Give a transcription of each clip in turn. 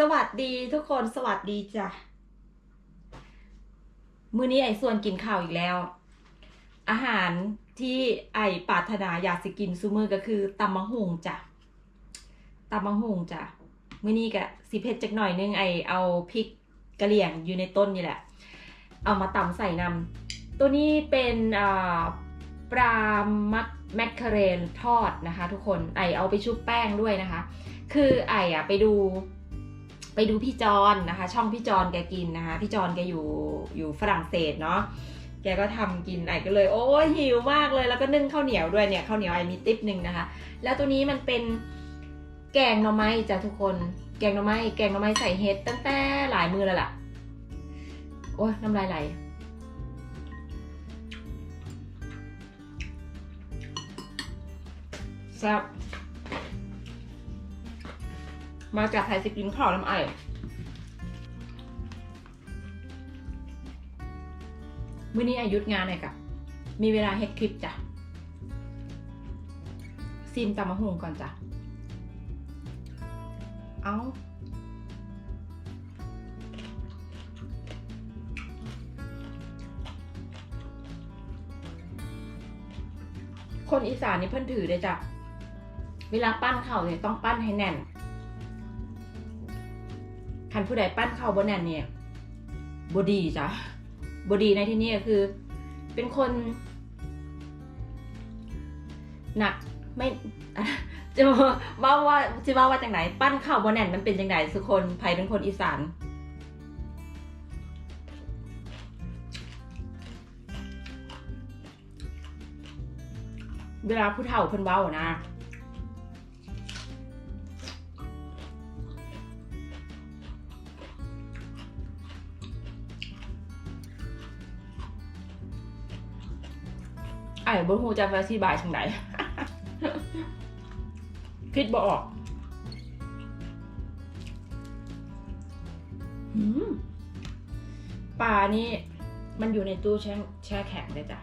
สวัสดีทุกคนสวัสดีจ้ะมื้อนี้ไอ้ส่วนกินข้าวอีกแล้ว อาหารที่ไอ้ปรารถนาอยากสิกินซุมือก็คือตำมะฮุงจ้ะตำมะฮุงจ้ะมื้อนี้ก็สิเผ็ดจักหน่อยนึงไอ้เอาพริกกะเหรี่ยงอยู่ในต้นนี่แหละ เอามาตำใส่นำตัวนี้เป็นปลามักแมคเคเรนทอดนะคะ ทุกคนไอเอาไปชุบแป้งด้วยนะคะ คือไออะไปดู ไปดูพี่จอนนะคะ ช่องพี่จอนแกกินนะคะ พี่จอนแกอยู่อยู่ฝรั่งเศสเนาะแกก็ทำกินไอก็เลย โอ้ยหิวมากเลยแล้วก็นึ่งข้าวเหนียวด้วยเนี่ยข้าวเหนียวไอมีติ๊บหนึ่งนะคะ แล้วตัวนี้มันเป็นแกงหน่อไม้จ้ะทุกคน แกงหน่อไม้แกงหน่อไม้ใส่เห็ดตั้งแต่หลายมือแล้วล่ะโอ้ยน้ำลายไหลแซ่บ มาจากไทยสกินข้าวน้ำไอมื้อนี้อายุทงานหน่อยกับมีเวลาเฮ็ดคลิปจ้ะซีมตำมะฮุงก่อนจ้ะ เอาคนอีสานนี่เพิ่นถือเลยจ้ะ เวลาปั้นเข่าวเนี่ยต้องปั้นให้แน่น คันผู้ใดปั้นเข่าบ่แน่นเนี่ยบดีจ้ะบดีในที่นี้คือ เป็นคน หนักไม่จะว่าว่าจะว่าว่าจากไหน ปั้นข้าวบนแนนมันเป็นจังไหนสุคนไผเป็นคนอีสานเวลาผู้เฒ่าเพิ่นเว้านะ ไอ้บ่ฮู้จะอธิบายจังไดคิดบ่ออกปลานี่มันอยู่ในตู้แช่แช่แข็งเลยจ้ะ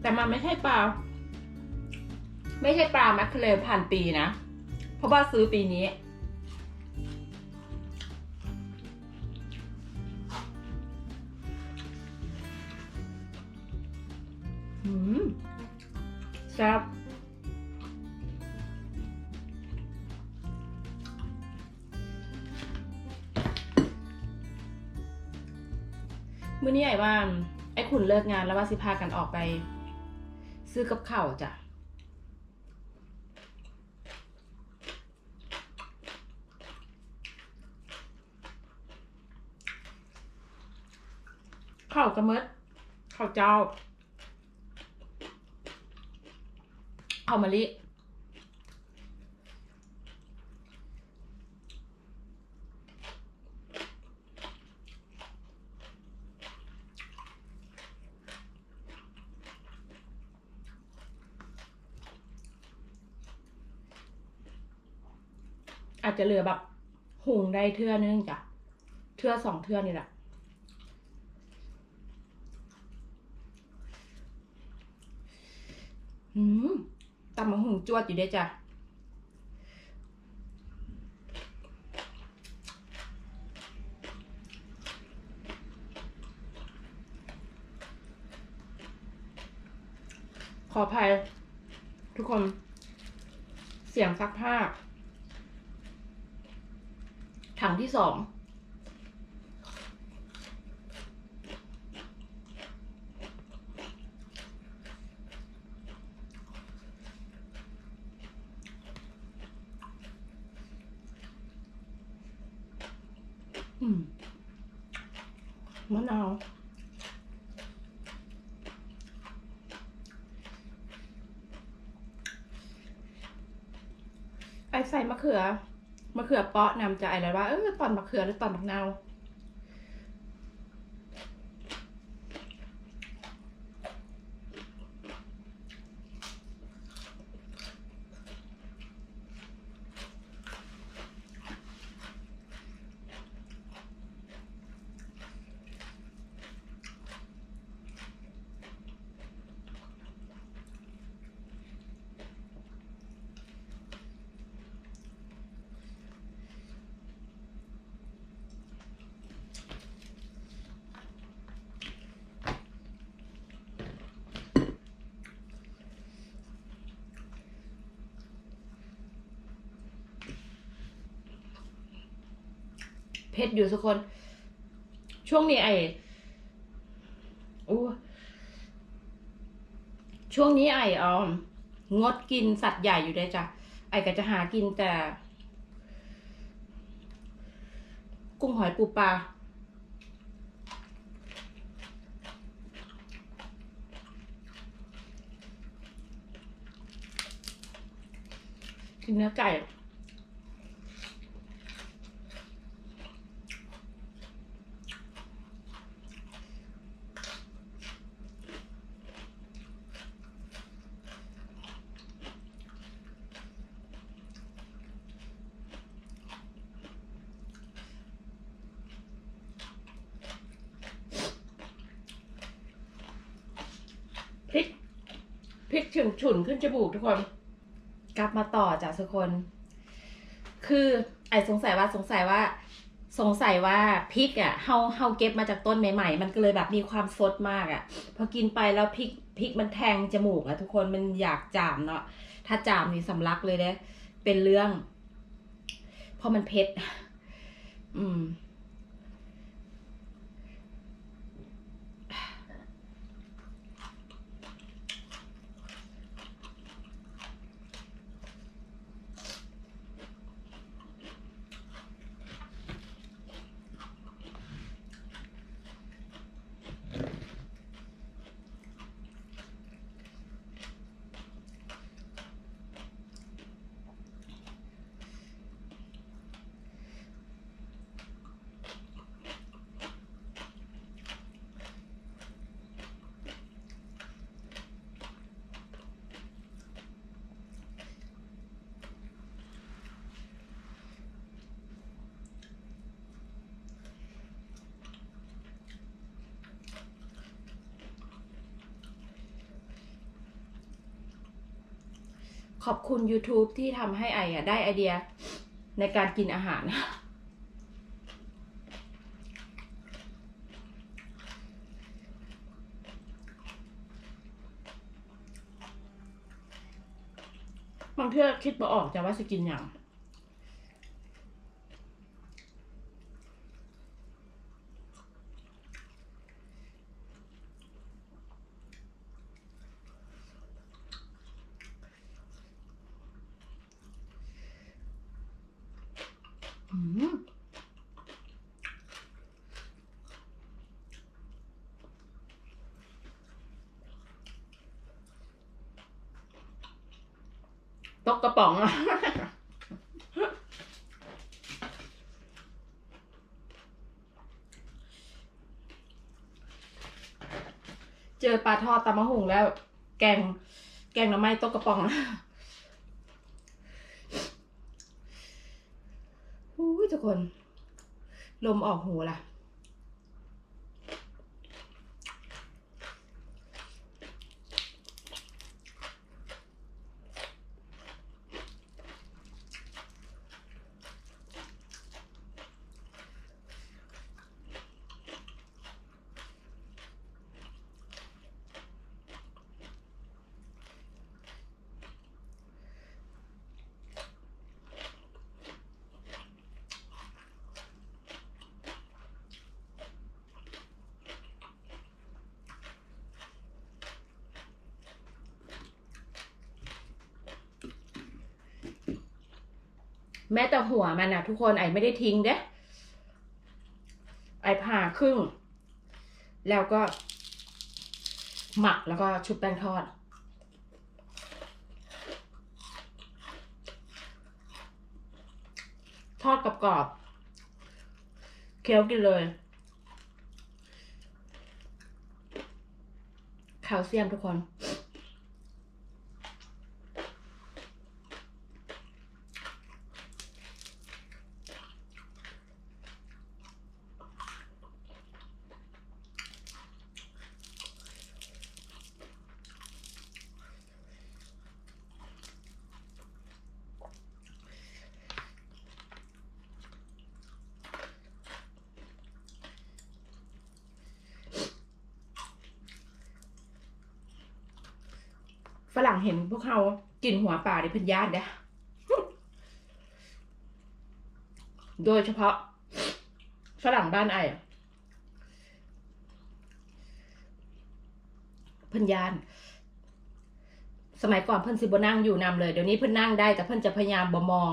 แต่มันไม่ใช่ปลา ไม่ใช่ปลาแมคเคเลพันปีนะ เพราะว่าซื้อปีนี้ มื้อนี้ไอ้ว่าไอ้ขุนเลิกงานแล้วว่าสิพากันออกไป ซื้อกับข้าวจ้ะข้าวกระเมิดข้าวเจ้าข้าวมะลิ อาจจะเหลือแบบหุงได้เทื่อนึงจ้ะเทื่อสองเทื่อนี่แหละหืมตำมะหุงจวดอยู่เด้จ้ะขออภัยทุกคนเสียงซักผ้า ถังที่สองอืมมะนาวไอใส่มะเขือ มะเขือเปาะนำจะอะไรว่าเออตอนมะเขือหรือตอนมะนาว ผ็ดอยู่ทุกคน ช่วงนี้ไอ้อู้ช่วงนี้ไอ้เอองดกินสัตว์ใหญ่อยู่ได้จ้ะไอ้ก็จะหากินแต่ กุ้งหอยปูปลากินเนื้อไก่ ฉุนขึ้นจมูกทุกคน กลับมาต่อจ้ะทุกคน คือไอ้สงสัยว่าสงสัยว่า สงสัยว่าพริกอะเฮาเฮาเก็บมาจากต้นใหม่ๆ มันก็เลยแบบมีความสดมากอะ พอกินไปแล้วพริกพริกมันแทงจมูกอะทุกคนมันอยากจามเนาะถ้าจามนี่สำลักเลยเด้เป็นเรื่องเพราะมันเผ็ด อืม ขอบคุณ YouTube ที่ทำให้ไออะได้ไอเดียในการกินอาหาร บางเทื่อคิดบ่ออกจะว่าจะกินอย่าง อืมต กระป๋องอะเจอปลาทอดตำมะหุงแล้ว แกง แกงหน่อไม้ตกกระป๋องอะอุ้ยทุกคน ลมออกหูล่ะ แม้แต่หัวมันอะทุกคนไอไม่ได้ทิ้งเด้ไอผ่าครึ่ง แล้วก็ หมักแล้วก็ชุบแป้งทอด ทอดกับกรอบๆเคี้ยวกินเลยแคลเซียมทุกคน ฝ รั่งเห็นพวกเขากินหัวป่าในพันญาติเด้โดยเฉพาะฝรั่งบ้านไอ้เพิ่นยาน สมัยก่อนเพิ่นสิบนั่งอยู่นำเลย เดี๋ยวนี้เพิ่นนั่งได้แต่เพิ่นจะพยายามบ่มอง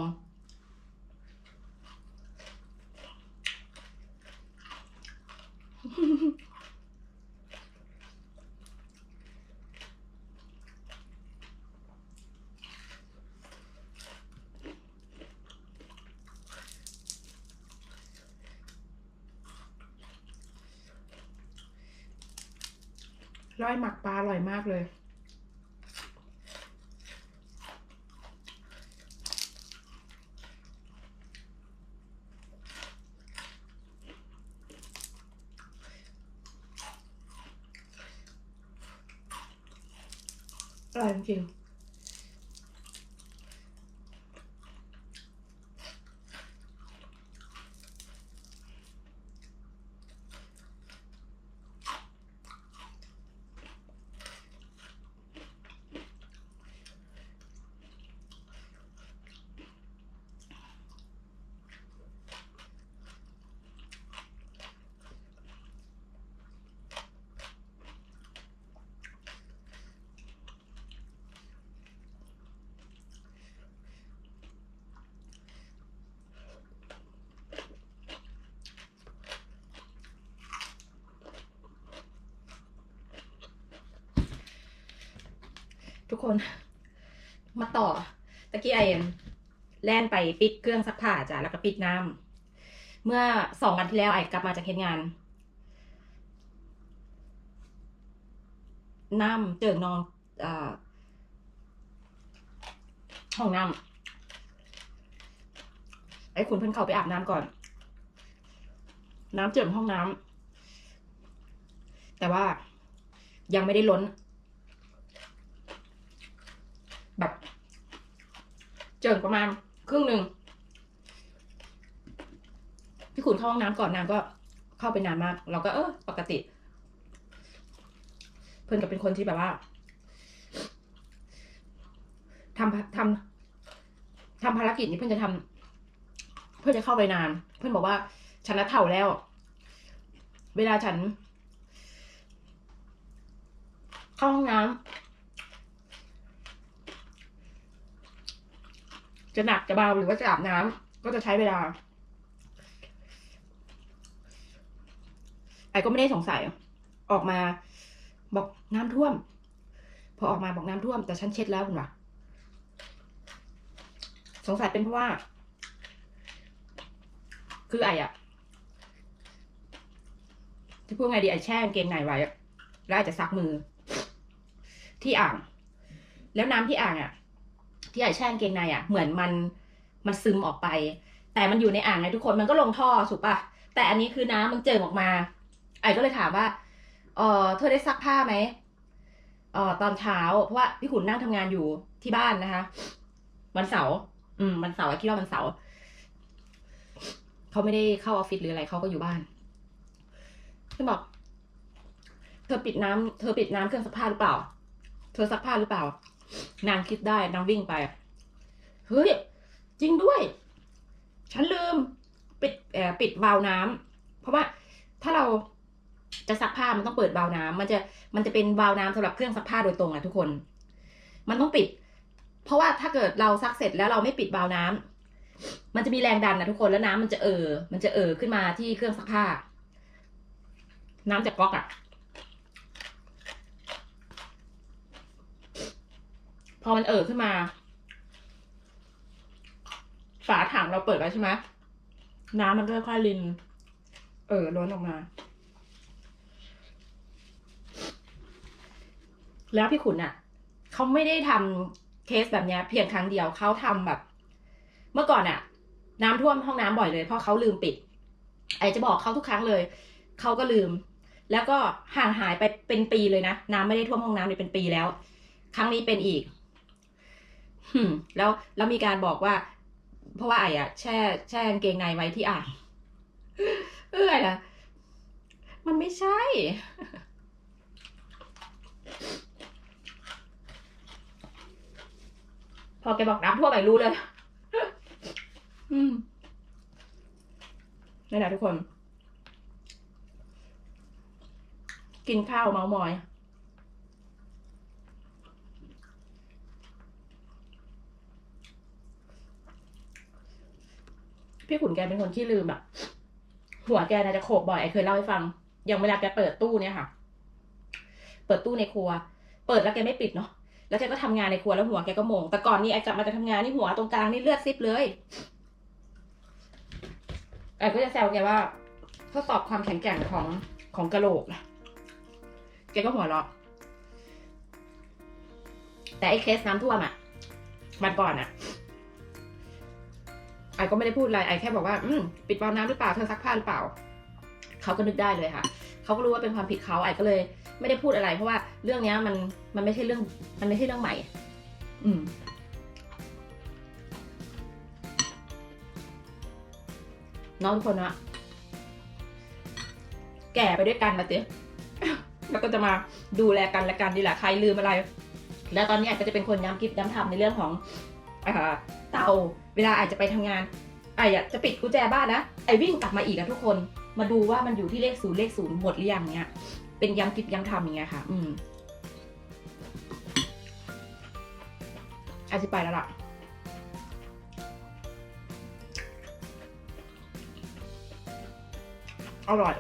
ร้อยหมักปลาอร่อยมากเลยอร่อยจริง ทุกคน มาต่อ ตะกี้ไอเอ็มแล่นไปปิดเครื่องซักผ้าจ้ะแล้วก็ปิดน้ำเมื่อสองวันที่แล้วไอกลับมาจากเฮ็ดงานน้ำเจิ่งนองอห้องน้ำไอ้คุณเพิ่นเข้าไปอาบน้ำก่อน น้ำเจิ่งห้องน้ำแต่ว่ายังไม่ได้ล้น แบบเจิ่งประมาณครึ่งหนึ่งพี่ขุนเข้าห้องน้ำก่อนนางก็เข้าไปนานมาก เราก็เออปกติ เพื่อนก็เป็นคนที่แบบว่าทำทำทำภารกิจนี้เพื่อนจะทำเพื่อนจะเข้าไปนาน เพื่อนบอกว่า ฉันนัดเถ่าแล้ว เวลาฉัน เข้าห้องน้ำ จะหนักจะเบาหรือว่าจะอาบน้ำก็จะใช้เวลา ไอ้ก็ไม่ได้สงสัย ออกมาบอกน้ำท่วม พอออกมาบอกน้ำท่วม แต่ฉันเช็ดแล้วคุณวะสงสัยเป็นเพราะว่า คือไอ้อะจะพูดไงดีไอ้แช่กางเกงในไว้อะแล้วอ้จะซักมือ ที่อ่าง แล้วน้ำที่อ่างอะ ที่ไอแช่กางเกงในอะ เหมือนมันมันซึมออกไป แต่มันอยู่ในอ่างไงทุกคนมันก็ลงท่อถูกปะแต่อันนี้คือน้ำมันเจิ่งออกมา ไอ้ก็เลยถามว่าเออเธอได้ซักผ้าไหมเออตอนเช้าเพราะว่าพี่ขุนนั่งทำงานอยู่ที่บ้านนะคะวันเสาร์อืมวันเสาร์ไอ้คิดว่าวันเสาร์เขาไม่ได้เข้าออฟฟิศหรืออะไรเขาก็อยู่บ้านเธอบอก เธอปิดน้ำเธอปิดน้ำเครื่องซักผ้าหรือเปล่า เธอซักผ้าหรือเปล่า นางคิดได้นางวิ่งไป เฮ้ย จริงด้วย ฉันลืม ปิดเอ่อปิดวาล์วน้ำเพราะว่าถ้าเราจะซักผ้ามันต้องเปิดวาล์วน้ำมันจะมันจะเป็นวาล์วน้ำสำหรับเครื่องซักผ้าโดยตรงอะทุกคน มันต้องปิด เพราะว่าถ้าเกิดเราซักเสร็จแล้วเราไม่ปิดวาล์วน้ำมันจะมีแรงดันนะทุกคนแล้วน้ำมันจะเออมันจะเออขึ้นมาที่เครื่องซักผ้า น้ำจากก๊อกอะ อมันเอ่อขึ้นมา ฝาถังเราเปิดไว้ใช่ไหมน้ำมันก็ค่อยๆริน เอ่อล้นออกมา แล้วพี่ขุนอะเขาไม่ได้ทำเคสแบบเนี้ยเพียงครั้งเดียวเขาทำแบบ เมื่อก่อนอะ น้ำท่วมห้องน้ำบ่อยเลยเพราะเขาลืมปิด ไอจะบอกเขาทุกครั้งเลยเขาก็ลืม แล้วก็ห่างหายไปเป็นปีเลยนะ น้ำไม่ได้ท่วมห้องน้ำเลยเป็นปีแล้ว ครั้งนี้เป็นอีก แล้วแล้วมีการบอกว่า เพราะว่าไอ้อะแช่แช่งเกงในไว้ที่อ่างเอออะไนะมันไม่ใช่ พอแกบอกน้ำทั่วไปรู้เลยอืมนี่แหละทุกคน กินข้าวเมามอย พี่ขุนแกเป็นคนขี้ลืมอะหัวแกน่าจะโขกบ่อยไอเคยเล่าให้ฟัง อย่างเวลาแกเปิดตู้เนี่ยค่ะ เปิดตู้ในครัว เปิดแล้วแกไม่ปิดเนาะแล้วแกก็ทำงานในครัวแล้วหัวแกก็โมง แต่ก่อนนี้ไอกลับมาจะทำงานนี่หัวตรงกลางนี่เลือดซิบเลยไอก็จะแซวแกว่าทดสอบความแข็งแกร่งของของกระโหลกนะแกก็หัวเราะแต่ไอ้เคสน้ำท่วมอะวันก่อนอะไอ ก็ไม่ได้พูดอะไรไอแค่บอกว่า อืมปิดวาล์วน้ำหรือเปล่าเธอซักผ้าหรือเปล่าเขาก็นึกได้เลยค่ะเขาก็รู้ว่าเป็นความผิดเขาไอก็เลยไม่ได้พูดอะไร เพราะว่าเรื่องเนี้ยมันมันไม่ใช่เรื่อง มันไม่ใช่เรื่องใหม่ อืมน้องทุกคนนะแก่ไปด้วยกันนะเจ๊แล้วก็จะมาดูแลกันและกันนี่แหละใครลืมอะไร แล้วตอนนี้อาจจะเป็นคนย้ำคิดย้ำทำในเรื่องของอาเตา เวลาอาจจะไปทำงานไอ้อะจะปิดกุญแจบ้านนะไอ้วิ่งกลับมาอีกอะทุกคนมาดูว่ามันอยู่ที่เลขศูนย์เลขศูนย์หมดหรือยังเนี้ย เป็นย้ำคิดย้ำทำอย่างเงี้ยค่ะ อืมอาจจะไปแล้วล่ะอร่อย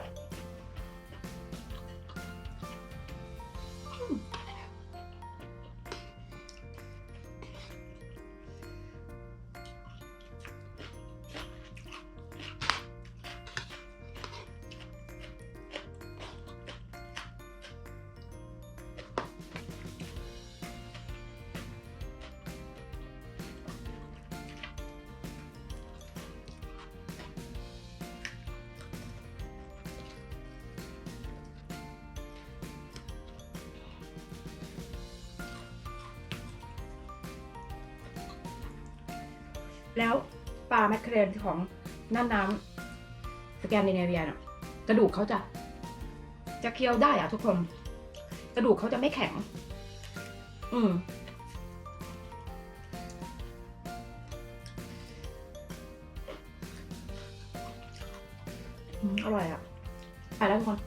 แล้วปลาแมคเคเรลของน่านน้ำสแกนดิเนเวียน่ะกระดูกเขาจะจะเคี้ยวได้อะทุกคน กระดูกเขาจะไม่แข็ง อืมอืมอร่อยอะไปแล้วทุกคน